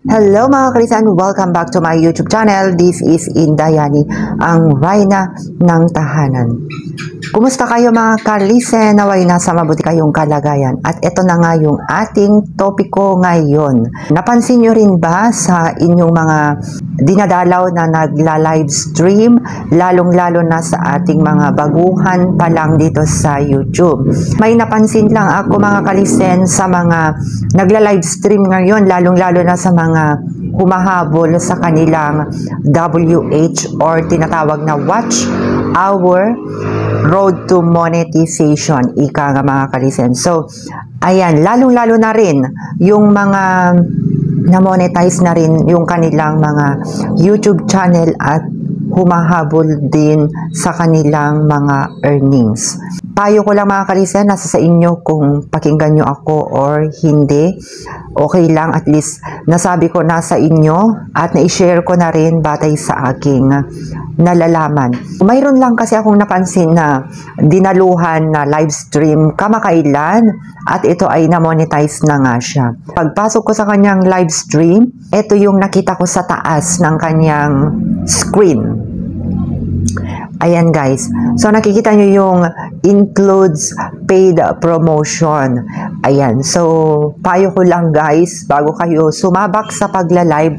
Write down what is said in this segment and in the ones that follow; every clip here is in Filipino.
Hello mga kalisan! Welcome back to my YouTube channel. This is Indayani, ang Rhina ng Tahanan. Kumusta kayo mga kalisen? Naway nasa mabuti kayong kalagayan. At ito na nga yung ating topiko ngayon. Napansin nyo rin ba sa inyong mga dinadalaw na nagla-live stream, lalong-lalo na sa ating mga baguhan pa lang dito sa YouTube. May napansin lang ako mga kalisen sa mga nagla-live stream ngayon, lalong-lalo na sa mga humahabol sa kanilang WH or tinatawag na Watch Our Road to Monetization, ika nga mga kalisen. So, ayan, lalong-lalo na rin yung mga na-monetize na rin yung kanilang mga YouTube channel at humahabol din sa kanilang mga earnings. Payo ko lang mga kalisa, nasa sa inyo kung pakinggan nyo ako or hindi. Okay lang, at least nasabi ko nasa inyo at na-share ko na rin batay sa aking nalalaman. Mayroon lang kasi akong napansin na dinaluhan na live stream kamakailan at ito ay na-monetize na nga siya. Pagpasok ko sa kanyang live stream, ito yung nakita ko sa taas ng kanyang screen. Ayan guys. So nakikita nyo yung includes paid promotion. Ayan. So payo ko lang guys, bago kayo sumabak sa pagla-live,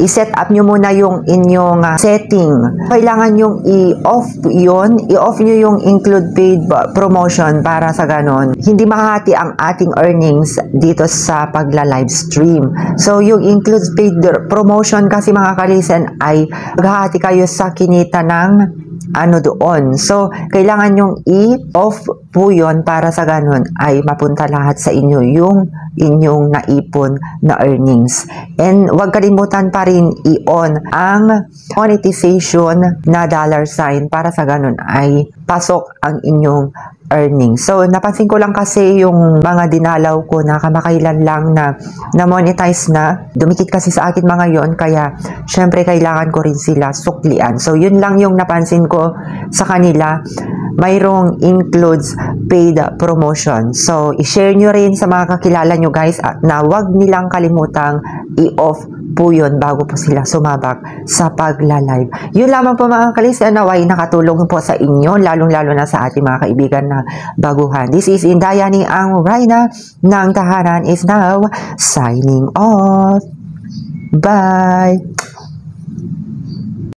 i-set up nyo muna yung inyong uh, setting. Kailangan yung i-off yon i-off nyo yung include paid promotion para sa ganon. Hindi mahati ang ating earnings dito sa pagla-live stream. So yung include paid promotion kasi mga kalisen ay maghahati kayo sa kinita ng ano doon. So, kailangan yung i-off po yun para sa ganun ay mapunta lahat sa inyo yung inyong naipon na earnings. And huwag kalimutan pa rin i-on ang monetization na dollar sign para sa ganun ay pasok ang inyong earnings. So, napansin ko lang kasi yung mga dinalaw ko na kamakailan lang na na-monetize na. Dumikit kasi sa akin mga yon kaya syempre kailangan ko rin sila suklian. So, yun lang yung napansin ko sa kanila. Mayroong includes paid promotion. So, i-share nyo rin sa mga kakilala nyo guys na wag nilang kalimutang i-off po yun bago po sila sumabak sa pagla-live. Yun lamang po mga kalis, naway nakatulong po sa inyo, lalong-lalo na sa ating mga kaibigan na baguhan. This is Indayani ang Raina ng Tahanan is now signing off. Bye!